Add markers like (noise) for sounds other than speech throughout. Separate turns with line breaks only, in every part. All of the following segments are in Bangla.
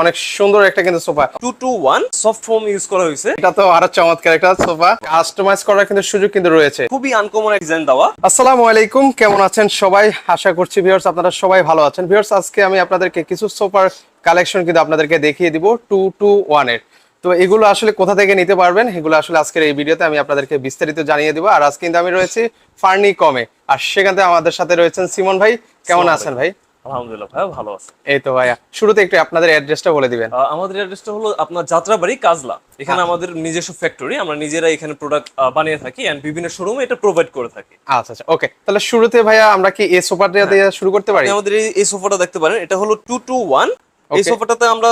অনেক সুন্দর একটা কিন্তু sofa.
Two two one soft foam use করা হয়েছে।
এটা তো আরও চমৎকার একটা সোফা। কাস্টমাইজ করার কিন্তু সুযোগ কিন্তু রয়েছে।
খুবই আনকমন ডিজাইন দেওয়া।
আসসালামু আলাইকুম কেমন আছেন সবাই? আশা করছি ভিউয়ার্স আপনারা সবাই ভালো আছেন। ভিউয়ার্স আজকে আমি আপনাদেরকে কিছু সোফার কালেকশন কিন্তু আপনাদেরকে দেখিয়ে দিব টু টু ওয়ানের তো এগুলো আসলে কোথা থেকে নিতে পারবেন? এগুলো আসলে আজকের এই ভিডিওতে আমি আপনাদেরকে বিস্তারিত জানিয়ে দিব। আর আজকে কিন্তু আমি রয়েছি ফার্নি কমে আর সেখান থেকে আমাদের সাথে রয়েছেন সিমন ভাই। কেমন আছেন ভাই?
আলহামদুলিল্লাহ ভাই ভালো আছে।
এই তো ভাইয়া শুরুতে একটু আপনাদের অ্যাড্রেসটা বলে দিবেন।
আমাদের অ্যাড্রেসটা হলো আপনার যাত্রাবাড়ি কাজলা। এখানে আমাদের নিজস্ব ফ্যাক্টরি আমরা নিজেরা এখানে প্রোডাক্ট বানিয়ে থাকি এন্ড বিভিন্ন শোরুমে এটা প্রোভাইড করে থাকি।
আচ্ছা আচ্ছা ওকে তাহলে শুরুতে ভাইয়া আমরা কি এই সোফাটা দিয়ে শুরু করতে পারি?
আমাদের এই- সোফাটা দেখতে পারেন এটা হলো টু টু ওয়ান এই সোফাটাতে আমরা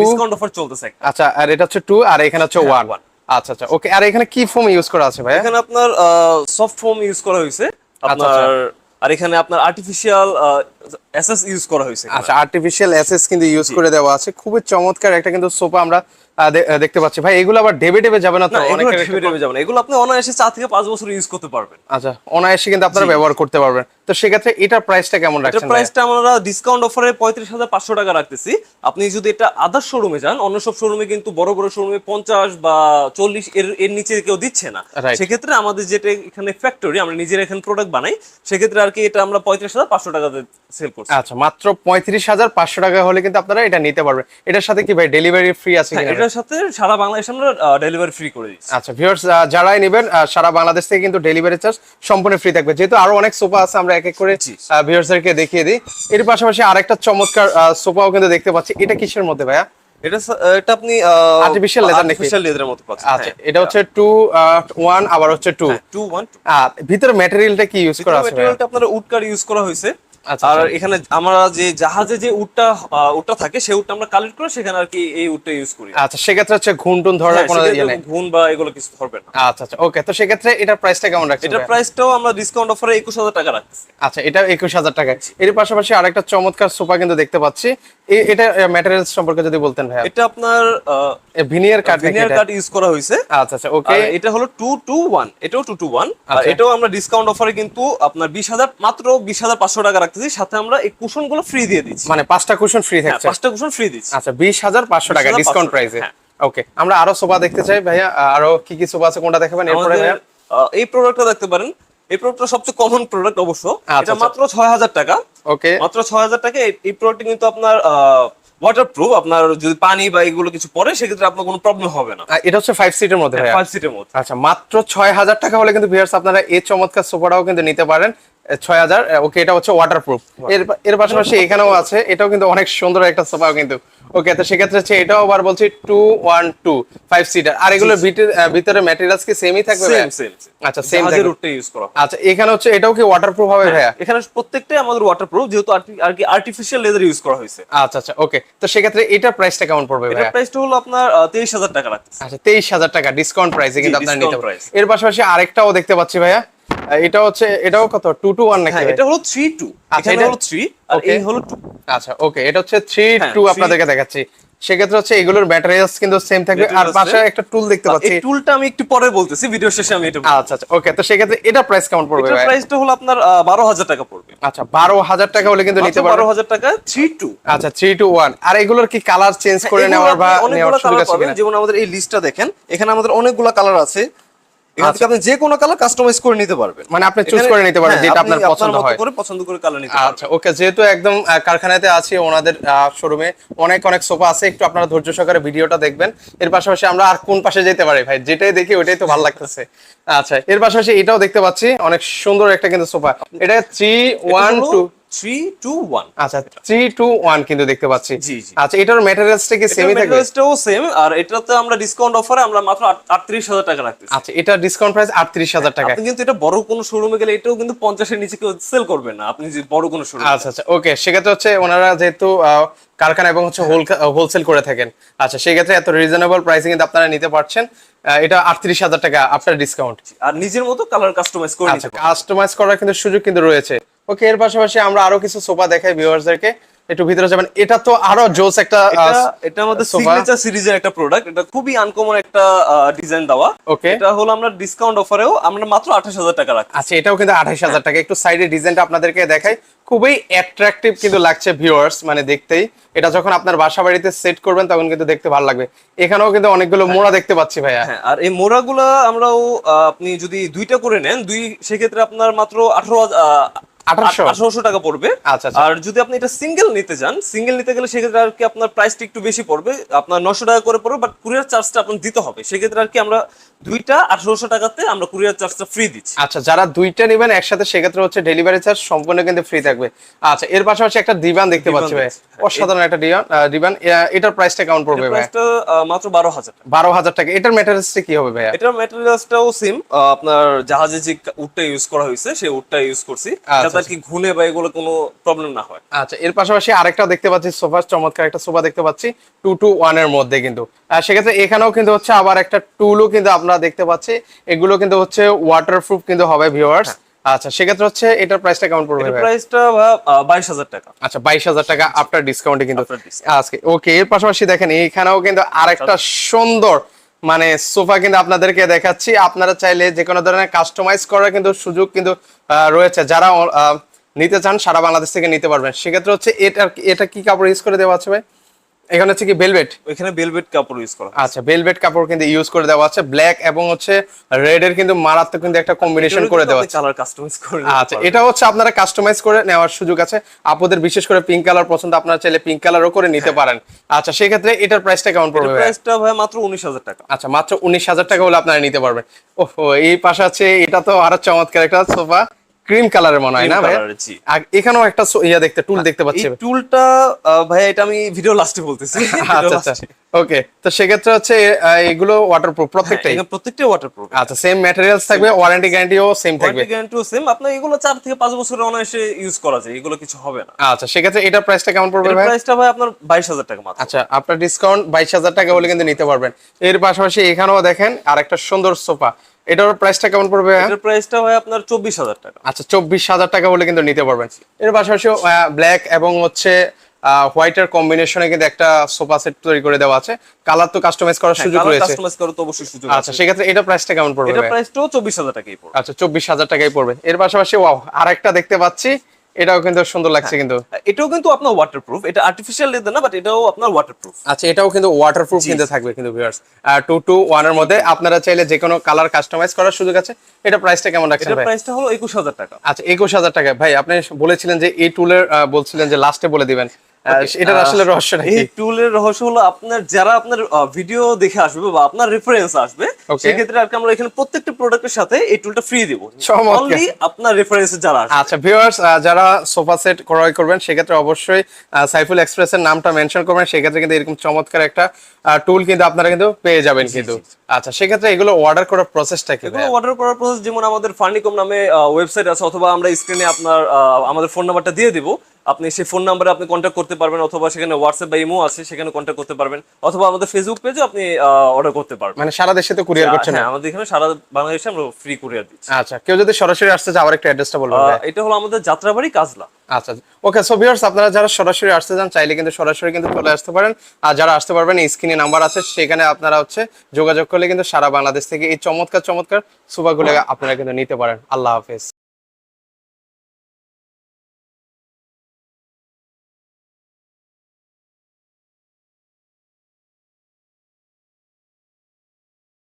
ডিসকাউন্ট অফার চলতেছে।
আচ্ছা আর এটা হচ্ছে টু আর এখানে হচ্ছে
হ্যাঁ,
ওয়ান আচ্ছা আচ্ছা ওকে আর এখানে কি ফোম ইউজ করা আছে ভাইয়া?
এখানে আপনার সফট ফোম ইউজ করা হয়েছে। আপনার
আচ্ছা।
আর এখানে আপনার আর্টিফিশিয়াল এসএস ইউজ করা হয়েছে
আচ্ছা আর্টিফিশিয়াল এসএস কিন্তু ইউজ করে দেওয়া আছে। খুবই চমৎকার একটা কিন্তু সোফা আমরা দেখতে পাচ্ছি। ভাই এগুলো আবার ডেবে ডেবে যাবে না তো?
এগুলো যাবে না। আপনি অনায়াসে চার থেকে পাঁচ বছর ইউজ করতে পারবেন।
আচ্ছা অনায়াসে কিন্তু আপনারা ব্যবহার করতে পারবেন। তো সেক্ষেত্রে এটার প্রাইসটা কেমন রাখছেন ভাইয়া?
প্রাইসটা আমরা ডিসকাউন্ট অফারে পঁয়ত্রিশ হাজার পাঁচশো টাকা রাখতেছি। আপনি যদি এটা আদার শোরুমে যান অন্য সব শোরুমে কিন্তু বড় বড় শোরুমে পঞ্চাশ বা চল্লিশ এর এর নিচে কেউ দিচ্ছে না. সেক্ষেত্রে আমাদের যেটা এখানে ফ্যাক্টরি আমরা নিজেরা এখানে প্রোডাক্ট বানাই সেক্ষেত্রে আর কি এটা আমরা পঁয়ত্রিশ হাজার পাঁচশো টাকাতে সেল করছি।
আচ্ছা মাত্র পঁয়ত্রিশ হাজার পাঁচশো টাকা হলে কিন্তু আপনারা এটা নিতে পারবেন। এটার সাথে কি ভাই ডেলিভারি ফ্রি আছে
হ্যাঁ,
কিনা
এটার সাথে সারা বাংলাদেশ আমরা ডেলিভারি ফ্রি করে দিচ্ছি।
আচ্ছা ভিউয়ার্স যারাই নেবেন সারা বাংলাদেশ থেকে কিন্তু ডেলিভারি চার্জ সম্পূর্ণ ফ্রি থাকবে। যেহেতু আরও অনেক সোফা আছে আমরা এক এক করে। ভিউয়ার্সদেরকে দেখিয়ে দিই। এর পাশাপাশি আরেকটা চমৎকার সোফাও কিন্তু দেখতে পাচ্ছি। এটা কিসের মধ্যে ভাইয়া?
এটা এটা আপনি
Artificial leather
আর্টিফিশিয়াল লেদারের মতো পাচ্ছেন
আচ্ছা এটা হচ্ছে টু ওয়ান আবার হচ্ছে টু
টু ওয়ান
ভিতরে ম্যাটেরিয়ালটা কি ইউজ করা আছে
ম্যাটেরিয়ালটা আপনার উড ইউজ করা হয়েছে। আর
আচ্ছা।
এখানে আমরা যে জাহাজে যে উডটা উডটা থাকে সেই উডটা আমরা কালেক্ট করে সেখানে আর কি এই উডটা ইউজ করি।
আচ্ছা সেক্ষেত্রে হচ্ছে ঘুন টুন ধরার
হ্যাঁ,
কোনো ইয়ে নেই।
বা এগুলো কিছু ধরবে না।
আচ্ছা আচ্ছা ওকে তো সেক্ষেত্রে এটার প্রাইসটা কেমন রাখছেন
এটার
ভাইয়া?
প্রাইসটাও আমরা ডিসকাউন্ট অফারে একুশ হাজার টাকা
আচ্ছা এটা একুশ হাজার টাকা এর পাশাপাশি আরেকটা চমৎকার সোফা কিন্তু দেখতে পাচ্ছি। এটা ম্যাটেরিয়ালস সম্পর্কে যদি বলতেন ভাইয়া
এটা আপনার
veneer cut
veneer? Cut use করা হয়েছে।
আচ্ছা আচ্ছা ওকে
এটা হলো টু টু ওয়ান এটাও টু টু ওয়ান আর
আচ্ছা।
এটাও আমরা ডিসকাউন্ট অফারে কিন্তু আপনার বিশ হাজার মাত্র বিশ হাজার পাঁচশো টাকা রাখতেছি। সাথে আমরা এই কুশনগুলো ফ্রি দিয়ে দিচ্ছি।
মানে পাঁচটা কুশন ফ্রি
হ্যাঁ,
থাকছে?
পাঁচটা কুশন ফ্রি দিচ্ছি।
আচ্ছা বিশ হাজার পাঁচশো টাকা ডিসকাউন্ট প্রাইসে। ওকে আমরা আরও সোফা দেখতে চাই ভাইয়া। আরও কি কি সোফা আছে কোনটা দেখাবেন? এরপরে ভাইয়া।
এই প্রোডাক্টটা দেখতে পারেন। এই প্রোডাক্টটা সবচেয়ে কমন প্রোডাক্ট অবশ্য।
আচ্ছা,
এটা
আচ্ছা।
মাত্র ছয় হাজার টাকা।
ওকে
মাত্র ছয় হাজার টাকা। এই- প্রোডাক্ট কিন্তু আপনার ওয়াটার প্রুফ আপনার যদি পানি বা এগুলো কিছু পড়ে সেক্ষেত্রে আপনার কোনো প্রবলেম হবে না।
এটা হচ্ছে ফাইভ সিটের মধ্যে
ফাইভ সিটের মধ্যে।
আচ্ছা মাত্র ছয় হাজার টাকা হলে কিন্তু ভিউয়ার্স আপনারা এই চমৎকার সোফাটাও কিন্তু নিতে পারেন। ছয় হাজার ওকে এটা হচ্ছে ওয়াটারপ্রুফ এর এর পাশাপাশি এখানেও আছে এটাও কিন্তু অনেক সুন্দর একটা সোফাও কিন্তু। ওকে তো সেক্ষেত্রে হচ্ছে এটাও আবার বলছি two one two five seater আর এগুলোর ভিতরে ম্যাটেরিয়ালস কি সেমই থাকবে
সেম সেম
আচ্ছা সেম
উঠতে ইউজ করা
আচ্ছা এখানে হচ্ছে এটাও কি ওয়াটারপ্রুফ হবে ভাইয়া?
এখানে প্রত্যেকটাই আমাদের ওয়াটার প্রুফ যেহেতু আর কি আর্টিফিশিয়াল লেদার ইউজ করা হয়েছে।
আচ্ছা আচ্ছা ওকে তো সেক্ষেত্রে এটার প্রাইসটা কেমন পড়বে ভাইয়া?
প্রাইসটা হলো আপনার তেইশ হাজার টাকা রাখতেছে।
আচ্ছা তেইশ হাজার টাকা ডিসকাউন্ট প্রাইসে কিন্তু আপনারা নিতে পারেন এর পাশাপাশি আরেকটাও দেখতে পাচ্ছি ভাইয়া। এটা হচ্ছে এটাও কত? টু টু ওয়ান নাকি
হ্যাঁ এটা হলো থ্রি টু
আচ্ছা, এটা-
হলো থ্রি আর এই হলো টু
আচ্ছা ওকে এটা হচ্ছে থ্রি
হ্যাঁ,
টু
three-
আপনাদেরকে দেখাচ্ছি। সেক্ষেত্রে হচ্ছে এগুলোর ম্যাটেরিয়ালস কিন্তু সেম থাকবে। আর পাশে একটা টুল দেখতে পাচ্ছি।
এই টুলটা আমি একটু পরে বলতেছি ভিডিও শেষে আমি এটা
আচ্ছা আচ্ছা ওকে তো সেক্ষেত্রে এটা প্রাইস কেমন পড়বে ভাই?
প্রাইসটা হলো আপনার বারো হাজার টাকা পড়বে।
আচ্ছা বারো হাজার টাকা হলে কিন্তু নিতে পারবেন
হাজার টাকা থ্রি টু
আচ্ছা থ্রি টু ওয়ান আর এগুলোর কি কালার চেঞ্জ করে নেওয়ার বা নেওয়ার সুযোগ আছে
যেমন আমাদের এই লিস্টটা দেখেন এখানে আমাদের অনেকগুলো কালার আছে। এখান
আচ্ছা।
থেকে আপনি যে কোনো কালার কাস্টমাইজ করে নিতে পারবেন।
মানে আপনি চুজ করে নিতে
হ্যাঁ,
যেটা আপনার পছন্দ হয়।
করে পছন্দ করে কালার নিতে পারবেন।
আচ্ছা ওকে যেহেতু একদম কারখানাতে আছি ওনাদের শোরুমে অনেক অনেক সোফা আছে একটু আপনারা ধৈর্য সহকারে ভিডিওটা দেখবেন। এর পাশাপাশি আমরা আর কোন পাশে যেতে পারি ভাই? যেটাই দেখি ওইটাই তো ভালো লাগতেছে। আচ্ছা এর পাশাপাশি এটাও দেখতে পাচ্ছি অনেক সুন্দর একটা কিন্তু সোফা এটা three one two
three two one
আচ্ছা থ্রি টু ওয়ান কিন্তু দেখতে পাচ্ছি। আচ্ছা এটার ম্যাটেরিয়ালসটা কি সেমই থাকবে?
মেটেরিয়ালসটাও সেম আর এটাতে আমরা ডিসকাউন্ট অফারে আমরা মাত্র আটত্রিশ হাজার টাকা রাখতেছি।
আচ্ছা এটা ডিসকাউন্ট প্রাইস আটত্রিশ হাজার টাকা
কিন্তু এটা বড় কোনো শোরুমে গেলে এটাও কিন্তু পঞ্চাশের নিচে কেউ সেল করবে না আপনি যে বড় কোনো শোরুম
আচ্ছা আচ্ছা ওকে সেক্ষেত্রে হচ্ছে ওনারা যেহেতু কারখানা এবং হচ্ছে হোলসেল করে থাকেন। আচ্ছা সেক্ষেত্রে এত রিজনেবল প্রাইসে কিন্তু আপনারা নিতে পারছেন। এটা আটত্রিশ হাজার টাকা আফটার ডিসকাউন্ট
আর নিজের মতো কালার কাস্টমাইজ করে
কাস্টমাইজ করার কিন্তু সুযোগ কিন্তু রয়েছে। ওকে এর পাশাপাশি আমরা আরও কিছু সোফা দেখাই ভিউয়ার্সদেরকে। একটু ভিতরে যাবেন। এটা তো আরও জোস একটা
এটা আমাদের সিগনেচার সিরিজের একটা প্রোডাক্ট এটা খুবই আনকমন একটা ডিজাইন দেওয়া।
Okay.
এটা হলো আমরা ডিসকাউন্ট অফারেও আমরা মাত্র আঠাশ হাজার টাকা রাখছি।
আচ্ছা এটাও কিন্তু আঠাইশ হাজার টাকা। একটু সাইডে ডিজাইনটা আপনাদেরকে দেখাই। খুবই অ্যাট্রাকটিভ কিন্তু লাগছে ভিউয়ার্স মানে দেখতেই। এটা যখন আপনার বাসা বাড়িতে সেট করবেন তখন কিন্তু দেখতে ভালো লাগবে। এখানেও কিন্তু অনেকগুলো মোড়া দেখতে পাচ্ছি ভাইয়া।
হ্যাঁ আর এই মোড়াগুলা আমরাও আপনি যদি দুইটা করে নেন দুই সেক্ষেত্রে আপনার মাত্র আঠারো
1800?
আঠারোশো। টাকা পড়বে।
আচ্ছা, আচ্ছা।
আর যদি আপনি এটা সিঙ্গেল নিতে চান সিঙ্গেল নিতে গেলে সেক্ষেত্রে আর কি আপনার প্রাইসটা একটু বেশি পড়বে। আপনার নশো টাকা করে পড়বে বাট কুরিয়ার চার্জটা আপনার দিতে হবে। সেক্ষেত্রে আর কি আমরা দুইটা আঠারোশো টাকাতে আমরা কুরিয়ার চার্জটা ফ্রি দিচ্ছি।
আচ্ছা যারা দুইটা নেবেন একসাথে সেক্ষেত্রে হচ্ছে ডেলিভারি চার্জ সম্পূর্ণ কিন্তু ফ্রি থাকবে। আচ্ছা এর পাশাপাশি একটা দেখতে পাচ্ছি ভাই।
হ্যাঁ,
অসাধারণ একটা এটার প্রাইসটা কেমন পড়বে ভাই
মাত্র বারো হাজার
বারো হাজার টাকা। এটার ম্যাটেরিয়ালসটা কি হবে
এটার ম্যাটেরিয়ালসটাও সেম আপনার জাহাজে যে উডটা ইউজ করা হয়েছে সেই উডটা ইউজ করছি।
আচ্ছা,
আর কি ঘুনে বা এগুলো কোনো প্রবলেম না হয়?
আচ্ছা এর পাশাপাশি আরেকটা দেখতে পাচ্ছি সোফা চমৎকার একটা সোফা দেখতে পাচ্ছি টু টু ওয়ানের মধ্যে কিন্তু। সেক্ষেত্রে এখানেও কিন্তু হচ্ছে আবার একটা টুলও কিন্তু আমরা দেখতে পাচ্ছি। এগুলো কিন্তু হচ্ছে ওয়াটারপ্রুফ কিন্তু হবে ভিউয়ার্স আচ্ছা সেক্ষেত্রে হচ্ছে এটার প্রাইসটা কেমন পড়বে
প্রাইসটা বাইশ হাজার টাকা।
আচ্ছা বাইশ হাজার টাকা আফটার ডিসকাউন্টে কিন্তু। আজকে ওকে এর পাশাপাশি দেখেন এইখানেও কিন্তু আরেকটা সুন্দর মানে সোফা কিন্তু আপনাদেরকে দেখাচ্ছি। আপনারা চাইলে যে কোনো ধরনের কাস্টমাইজ করার কিন্তু সুযোগ কিন্তু রয়েছে। যারা নিতে চান, সারা বাংলাদেশ থেকে নিতে পারবেন। সেক্ষেত্রে হচ্ছে এটা এটা কি কাপড় ইউজ করে দেওয়া আছে ভাই? এখানে হচ্ছে কি বেলভেট
ওইখানে বেলভেট কাপড় ইউজ করা
আচ্ছা বেলভেট কাপড় কিন্তু ইউজ করে দেওয়া আছে। ব্ল্যাক এবং হচ্ছে রেড এর কিন্তু মারাত্মক কিন্তু একটা কম্বিনেশন করে দেওয়া আছে।
কালার কাস্টমাইজ করে
আচ্ছা এটা হচ্ছে আপনারা কাস্টমাইজ করে নেওয়ার সুযোগ আছে। আপুদের বিশেষ করে পিঙ্ক কালার পছন্দ আপনারা চাইলে পিঙ্ক কালারও করে নিতে পারেন। আচ্ছা সেক্ষেত্রে এটার প্রাইসটা কেমন পড়বে
প্রাইসটা ভাই মাত্র উনিশ হাজার টাকা।
আচ্ছা মাত্র উনিশ হাজার টাকা হলে আপনারা নিতে পারবেন। ওহো এই পাশে আছে এটা তো আরও চমৎকার একটা সোফা। ক্রিম কালারের মনে হয় না ভাই এখানেও একটা ইয়া দেখতে টুল দেখতে
এই
পাচ্ছি
টুলটা ভাই এটা আমি ভিডিও লাস্টে বলতেছি। (laughs)
আচ্ছা আচ্ছা। ওকে তো সেক্ষেত্রে হচ্ছে এগুলো ওয়াটারপ্রুফ প্রত্যেকটাই?
প্রত্যেকটা ওয়াটারপ্রুফ
আচ্ছা সেম ম্যাটেরিয়ালস থাকবে ওয়ারেন্টি গ্যারান্টিও সেম থাকবে।
গ্যারান্টিও সেম আপনার এগুলো চার থেকে পাঁচ বছরের অনায়াসে ইউজ করা যায় এগুলো কিছু হবে না।
আচ্ছা সেক্ষেত্রে এটার প্রাইসটা কেমন পড়বে ভাই
প্রাইসটা ভাই আপনার বাইশ হাজার টাকা মাত্র।
আচ্ছা আপনার ডিসকাউন্ট বাইশ হাজার টাকা হলে কিন্তু নিতে পারবেন। এর পাশাপাশি এখানেও দেখেন আর একটা সুন্দর সোফা। এটার প্রাইসটা কেমন পড়বে?
এটার প্রাইসটা হয় আপনার চব্বিশ হাজার টাকা।
আচ্ছা চব্বিশ হাজার টাকা বলে কিন্তু নিতে পারবেন। এর পাশাপাশি ব্ল্যাক এবং হচ্ছে হোয়াইটের কম্বিনেশনে কিন্তু একটা সোফা সেট তৈরি করে দেওয়া আছে। কালার তো কাস্টমাইজ করার সুযোগ রয়েছে।
কাস্টমাইজ করার তো অবশ্যই সুযোগ
আচ্ছা সেক্ষেত্রে এটা প্রাইসটা কেমন পড়বে
এটা? প্রাইসটাও চব্বিশ হাজার টাকাই পড়বে।
আচ্ছা চব্বিশ হাজার টাকাই পড়বে। এর পাশাপাশি ওয়াও আরেকটা দেখতে পাচ্ছি। এটাও কিন্তু সুন্দর লাগছে কিন্তু।
এটাও কিন্তু আপনার ওয়াটারপ্রুফ এটা আর্টিফিশিয়াল লেদার না বাট এটাও আপনার ওয়াটারপ্রুফ
আচ্ছা এটাও কিন্তু ওয়াটারপ্রুফ কিন্তু থাকবে কিন্তু ভিউয়ার্স টু টু ওয়ানের মধ্যে আপনারা চাইলে যে কোনো কালার কাস্টমাইজ করার সুযোগ আছে। এটা প্রাইসটা কেমন রাখছেন ভাই?
এটা প্রাইসটা হলো একুশ হাজার টাকা।
আচ্ছা একুশ হাজার টাকা। ভাই আপনি বলেছিলেন যে এই টুলের বলছিলেন যে লাস্টে বলে দিবেন। এটার আসলে রহস্যটা কি
এই টুলের রহস্য হলো আপনার যারা আপনার ভিডিও দেখে আসবে বা আপনার রেফারেন্স আসবে. সেক্ষেত্রে আর কি আমরা এখানে প্রত্যেকটা প্রোডাক্টের সাথে এই টুলটা ফ্রি দিব। অনলি আপনার রেফারেন্সে যারা আসবে।
আচ্ছা ভিউয়ার্স যারা সোফা সেট ক্রয় করবেন সেক্ষেত্রে অবশ্যই সাইফুল এক্সপ্রেসের নামটা মেনশন করবেন সেক্ষেত্রে কিন্তু এরকম চমৎকার একটা টুল কিন্তু আপনারা কিন্তু পেয়ে যাবেন কিন্তু। আচ্ছা সেক্ষেত্রে এগুলো অর্ডার করার প্রসেসটা কি
এগুলো অর্ডার করার প্রসেস যেমন আমাদের ফার্নিকম নামে ওয়েবসাইট আছে অথবা আমরা স্ক্রিনে আপনার আমাদের ফোন নাম্বারটা দিয়ে দিব। আপনি সেই ফোন নাম্বারে আপনি কন্ট্যাক্ট করতে পারবেন অথবা সেখানে হোয়াটসঅ্যাপ বা ইমো আছে সেখানে কন্ট্যাক্ট করতে পারবেন অথবা আমাদের ফেসবুক পেজে আপনি অর্ডার করতে পারবেন।
মানে সারা দেশে তো কুরিয়ার করছেন?
হ্যাঁ আমাদের এখানে সারা বাংলাদেশে আমরা ফ্রি কুরিয়ার দিচ্ছি।
আচ্ছা কেউ যদি সরাসরি আসতে চায় আবার একটা অ্যাড্রেসটা বলবেন।
এটা হলো আমাদের যাত্রাবাড়ি কাজলা।
আচ্ছা ওকে সো ভিউয়ার্স আপনারা যারা সরাসরি আসতে চান চাইলে কিন্তু সরাসরি কিন্তু চলে আসতে পারেন। আর যারা আসতে পারবেন এই স্ক্রিনে নাম্বার আছে সেখানে আপনারা হচ্ছে যোগাযোগ করলে কিন্তু সারা বাংলাদেশ থেকে এই চমৎকার চমৎকার সুপাগুলো আপনারা কিন্তু নিতে পারেন। আল্লাহ হাফেজ।